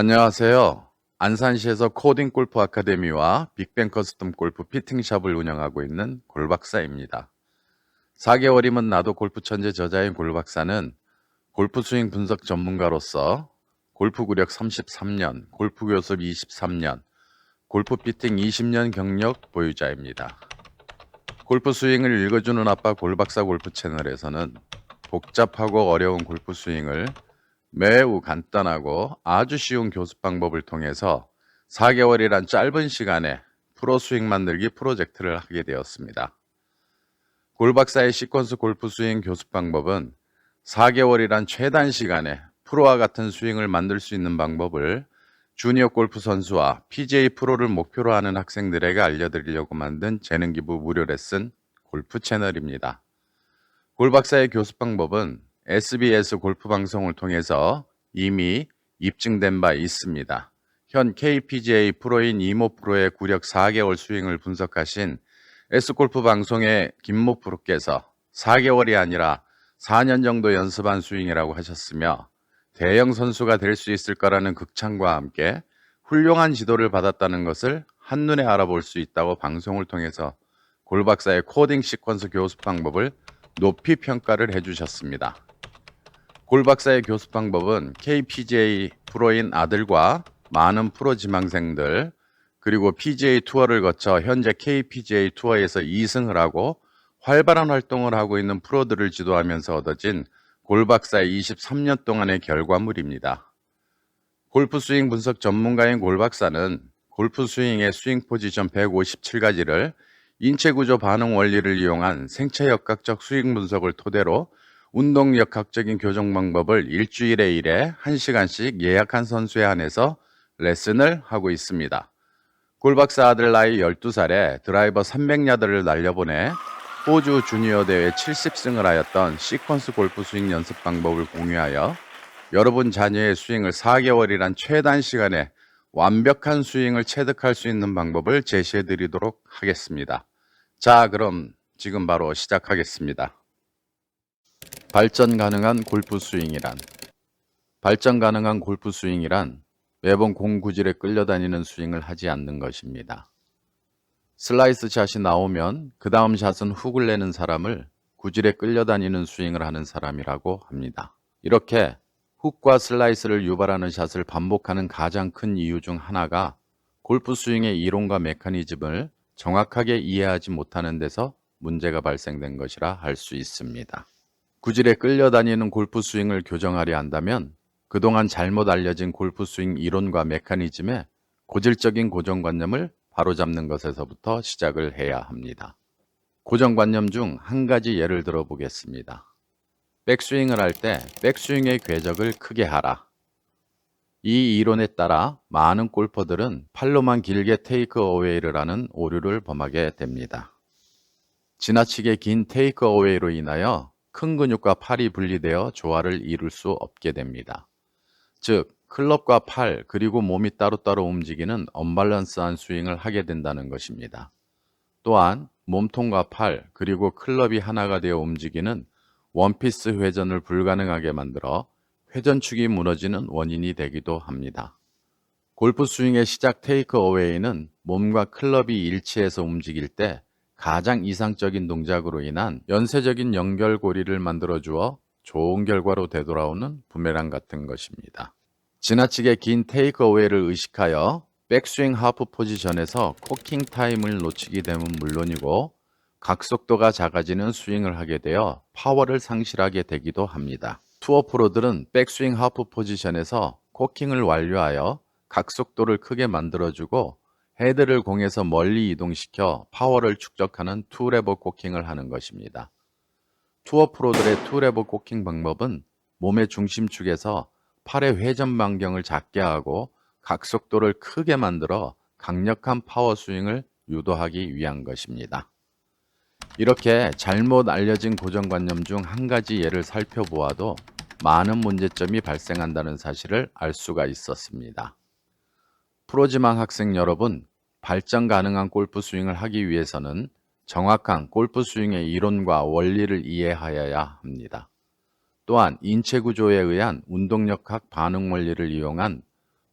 안녕하세요. 안산시에서 코딩 골프 아카데미와 빅뱅 커스텀 골프 피팅샵을 운영하고 있는 골박사입니다. 4개월이면 나도 골프 천재 저자인 골박사는 골프 스윙 분석 전문가로서 골프 구력 33년, 골프 교습 23년, 골프 피팅 20년 경력 보유자입니다. 골프 스윙을 읽어주는 아빠 골박사 골프 채널에서는 복잡하고 어려운 골프 스윙을 매우 간단하고 아주 쉬운 교습 방법을 통해서 4개월이란 짧은 시간에 프로 스윙 만들기 프로젝트를 하게 되었습니다. 골박사의 시퀀스 골프 스윙 교습 방법은 4개월이란 최단 시간에 프로와 같은 스윙을 만들 수 있는 방법을 주니어 골프 선수와 PGA 프로를 목표로 하는 학생들에게 알려드리려고 만든 재능 기부 무료 레슨 골프 채널입니다. 골박사의 교습 방법은 SBS 골프 방송을 통해서 이미 입증된 바 있습니다. 현 KPGA 프로인 이모 프로의 구력 4개월 스윙을 분석하신 S골프 방송의 김모 프로께서 4개월이 아니라 4년 정도 연습한 스윙이라고 하셨으며 대형 선수가 될 수 있을 거라는 극찬과 함께 훌륭한 지도를 받았다는 것을 한눈에 알아볼 수 있다고 방송을 통해서 골 박사의 코딩 시퀀스 교습 방법을 높이 평가를 해주셨습니다. 골 박사의 교습 방법은 KPGA 프로인 아들과 많은 프로 지망생들 그리고 PGA 투어를 거쳐 현재 KPGA 투어에서 2승을 하고 활발한 활동을 하고 있는 프로들을 지도하면서 얻어진 골박사의 23년 동안의 결과물입니다. 골프 스윙 분석 전문가인 골박사는 골프 스윙의 스윙 포지션 157가지를 인체 구조 반응 원리를 이용한 생체 역학적 스윙 분석을 토대로 운동 역학적인 교정 방법을 일주일에 1회 1시간씩 예약한 선수에 한해서 레슨을 하고 있습니다. 골박사 아들 나이 12살에 드라이버 300야드를 날려보내 호주 주니어 대회 70승을 하였던 시퀀스 골프 스윙 연습 방법을 공유하여 여러분 자녀의 스윙을 4개월이란 최단 시간에 완벽한 스윙을 체득할 수 있는 방법을 제시해 드리도록 하겠습니다. 자, 그럼 지금 바로 시작하겠습니다. 발전 가능한 골프 스윙이란 발전 가능한 골프 스윙이란 매번 공 구질에 끌려다니는 스윙을 하지 않는 것입니다. 슬라이스 샷이 나오면 그 다음 샷은 훅을 내는 사람을 구질에 끌려다니는 스윙을 하는 사람이라고 합니다. 이렇게 훅과 슬라이스를 유발하는 샷을 반복하는 가장 큰 이유 중 하나가 골프 스윙의 이론과 메커니즘을 정확하게 이해하지 못하는 데서 문제가 발생된 것이라 할 수 있습니다. 구질에 끌려다니는 골프 스윙을 교정하려 한다면 그동안 잘못 알려진 골프 스윙 이론과 메커니즘의 고질적인 고정관념을 바로잡는 것에서부터 시작을 해야 합니다. 고정관념 중 한 가지 예를 들어 보겠습니다. 백스윙을 할 때 백스윙의 궤적을 크게 하라. 이 이론에 따라 많은 골퍼들은 팔로만 길게 테이크 어웨이를 하는 오류를 범하게 됩니다. 지나치게 긴 테이크 어웨이로 인하여 큰 근육과 팔이 분리되어 조화를 이룰 수 없게 됩니다. 즉, 클럽과 팔 그리고 몸이 따로따로 움직이는 언밸런스한 스윙을 하게 된다는 것입니다. 또한 몸통과 팔 그리고 클럽이 하나가 되어 움직이는 원피스 회전을 불가능하게 만들어 회전축이 무너지는 원인이 되기도 합니다. 골프 스윙의 시작 테이크 어웨이는 몸과 클럽이 일치해서 움직일 때 가장 이상적인 동작으로 인한 연쇄적인 연결고리를 만들어 주어 좋은 결과로 되돌아오는 부메랑 같은 것입니다. 지나치게 긴 테이크 어웨이를 의식하여 백스윙 하프 포지션에서 코킹 타임을 놓치게 되면 물론이고 각속도가 작아지는 스윙을 하게 되어 파워를 상실하게 되기도 합니다. 투어 프로들은 백스윙 하프 포지션에서 코킹을 완료하여 각속도를 크게 만들어주고 헤드를 공에서 멀리 이동시켜 파워를 축적하는 투레버 코킹을 하는 것입니다. 투어 프로들의 투레버 코킹 방법은 몸의 중심축에서 팔의 회전 반경을 작게 하고 각속도를 크게 만들어 강력한 파워 스윙을 유도하기 위한 것입니다. 이렇게 잘못 알려진 고정관념 중 한 가지 예를 살펴보아도 많은 문제점이 발생한다는 사실을 알 수가 있었습니다. 프로지망 학생 여러분, 발전 가능한 골프 스윙을 하기 위해서는 정확한 골프 스윙의 이론과 원리를 이해하여야 합니다. 또한 인체 구조에 의한 운동역학 반응 원리를 이용한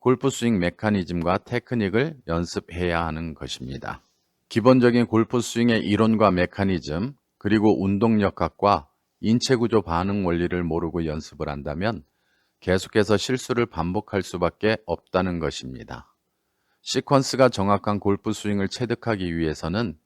골프 스윙 메커니즘과 테크닉을 연습해야 하는 것입니다. 기본적인 골프 스윙의 이론과 메커니즘, 그리고 운동역학과 인체구조 반응 원리를 모르고 연습을 한다면 계속해서 실수를 반복할 수밖에 없다는 것입니다. 시퀀스가 정확한 골프 스윙을 체득하기 위해서는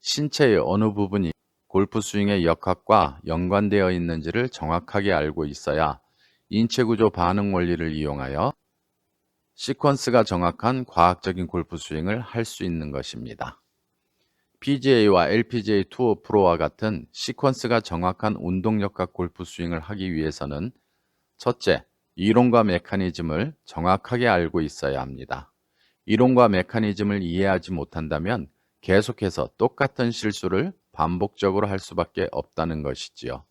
신체의 어느 부분이 골프 스윙의 역학과 연관되어 있는지를 정확하게 알고 있어야 인체구조 반응 원리를 이용하여 시퀀스가 정확한 과학적인 골프 스윙을 할 수 있는 것입니다. PGA와 LPGA 투어 프로와 같은 시퀀스가 정확한 운동역학 골프 스윙을 하기 위해서는 첫째, 이론과 메커니즘을 정확하게 알고 있어야 합니다. 이론과 메커니즘을 이해하지 못한다면 계속해서 똑같은 실수를 반복적으로 할 수밖에 없다는 것이지요.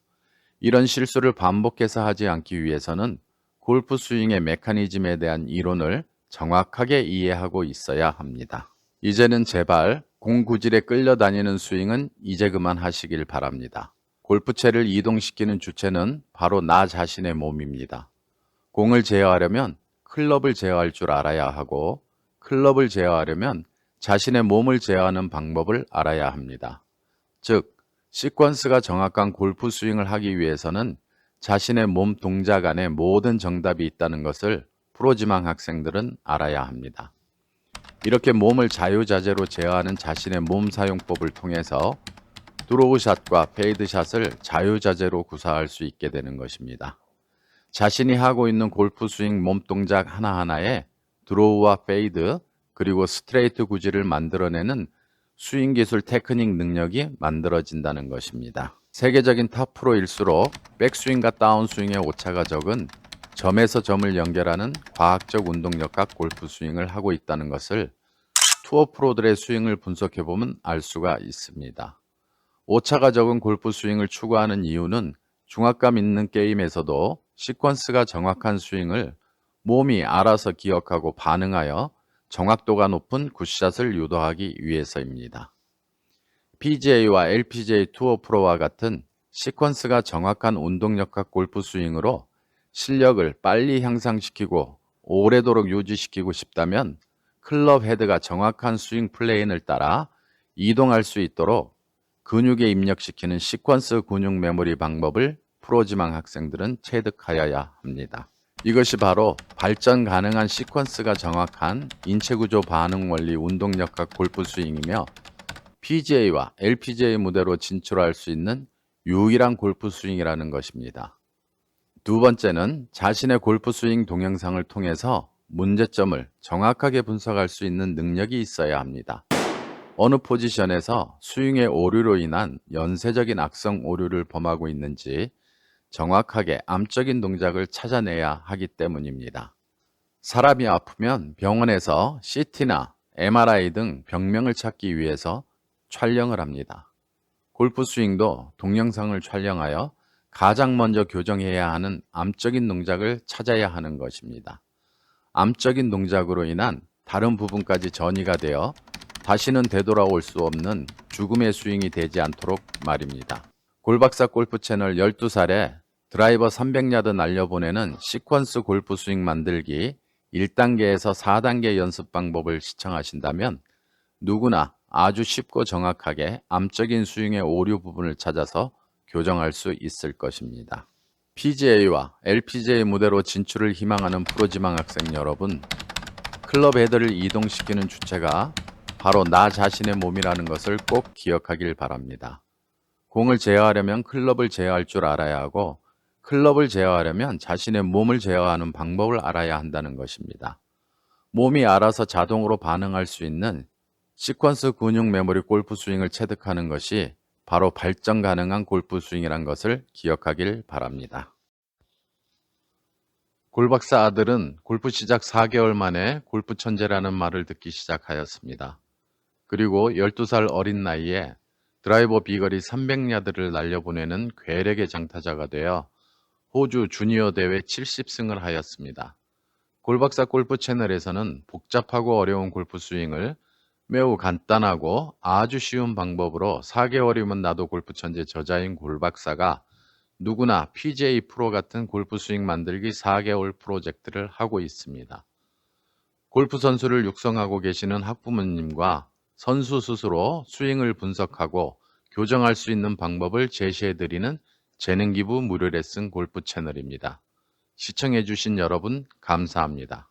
이런 실수를 반복해서 하지 않기 위해서는 골프 스윙의 메커니즘에 대한 이론을 정확하게 이해하고 있어야 합니다. 이제는 제발 공 구질에 끌려다니는 스윙은 이제 그만 하시길 바랍니다. 골프채를 이동시키는 주체는 바로 나 자신의 몸입니다. 공을 제어하려면 클럽을 제어할 줄 알아야 하고 클럽을 제어하려면 자신의 몸을 제어하는 방법을 알아야 합니다. 즉, 시퀀스가 정확한 골프 스윙을 하기 위해서는 자신의 몸 동작 안에 모든 정답이 있다는 것을 프로지망 학생들은 알아야 합니다. 이렇게 몸을 자유자재로 제어하는 자신의 몸 사용법을 통해서 드로우샷과 페이드샷을 자유자재로 구사할 수 있게 되는 것입니다. 자신이 하고 있는 골프 스윙 몸 동작 하나하나에 드로우와 페이드 그리고 스트레이트 구질을 만들어내는 스윙 기술 테크닉 능력이 만들어진다는 것입니다. 세계적인 탑 프로일수록 백스윙과 다운스윙의 오차가 적은 점에서 점을 연결하는 과학적 운동력과 골프 스윙을 하고 있다는 것을 투어 프로들의 스윙을 분석해 보면 알 수가 있습니다. 오차가 적은 골프 스윙을 추구하는 이유는 중압감 있는 게임에서도 시퀀스가 정확한 스윙을 몸이 알아서 기억하고 반응하여 정확도가 높은 굿샷을 유도하기 위해서입니다. PGA와 LPGA 투어 프로와 같은 시퀀스가 정확한 운동력과 골프 스윙으로 실력을 빨리 향상시키고 오래도록 유지시키고 싶다면 클럽 헤드가 정확한 스윙 플레인을 따라 이동할 수 있도록 근육에 입력시키는 시퀀스 근육 메모리 방법을 프로지망 학생들은 체득하여야 합니다. 이것이 바로 발전 가능한 시퀀스가 정확한 인체구조 반응 원리 운동력학 골프 스윙이며 PGA와 LPGA 무대로 진출할 수 있는 유일한 골프 스윙이라는 것입니다. 두 번째는 자신의 골프 스윙 동영상을 통해서 문제점을 정확하게 분석할 수 있는 능력이 있어야 합니다. 어느 포지션에서 스윙의 오류로 인한 연쇄적인 악성 오류를 범하고 있는지 정확하게 암적인 동작을 찾아내야 하기 때문입니다. 사람이 아프면 병원에서 CT나 MRI 등 병명을 찾기 위해서 촬영을 합니다. 골프 스윙도 동영상을 촬영하여 가장 먼저 교정해야 하는 암적인 동작을 찾아야 하는 것입니다. 암적인 동작으로 인한 다른 부분까지 전이가 되어 다시는 되돌아올 수 없는 죽음의 스윙이 되지 않도록 말입니다. 골박사 골프 채널 12살에 드라이버 300야드 날려보내는 시퀀스 골프 스윙 만들기 1단계에서 4단계 연습 방법을 시청하신다면 누구나 아주 쉽고 정확하게 암적인 스윙의 오류 부분을 찾아서 교정할 수 있을 것입니다. PGA와 LPGA 무대로 진출을 희망하는 프로지망 학생 여러분, 클럽 헤드를 이동시키는 주체가 바로 나 자신의 몸이라는 것을 꼭 기억하길 바랍니다. 공을 제어하려면 클럽을 제어할 줄 알아야 하고, 클럽을 제어하려면 자신의 몸을 제어하는 방법을 알아야 한다는 것입니다. 몸이 알아서 자동으로 반응할 수 있는 시퀀스 근육 메모리 골프 스윙을 체득하는 것이 바로 발전 가능한 골프 스윙이란 것을 기억하길 바랍니다. 골박사 아들은 골프 시작 4개월 만에 골프 천재라는 말을 듣기 시작하였습니다. 그리고 12살 어린 나이에 드라이버 비거리 300야드를 날려보내는 괴력의 장타자가 되어 호주 주니어 대회 70승을 하였습니다. 골박사 골프 채널에서는 복잡하고 어려운 골프 스윙을 매우 간단하고 아주 쉬운 방법으로 4개월이면 나도 골프 천재 저자인 골박사가 누구나 PJ 프로 같은 골프 스윙 만들기 4개월 프로젝트를 하고 있습니다. 골프 선수를 육성하고 계시는 학부모님과 선수 스스로 스윙을 분석하고 교정할 수 있는 방법을 제시해드리는 재능 기부 무료 레슨 골프 채널입니다. 시청해주신 여러분 감사합니다.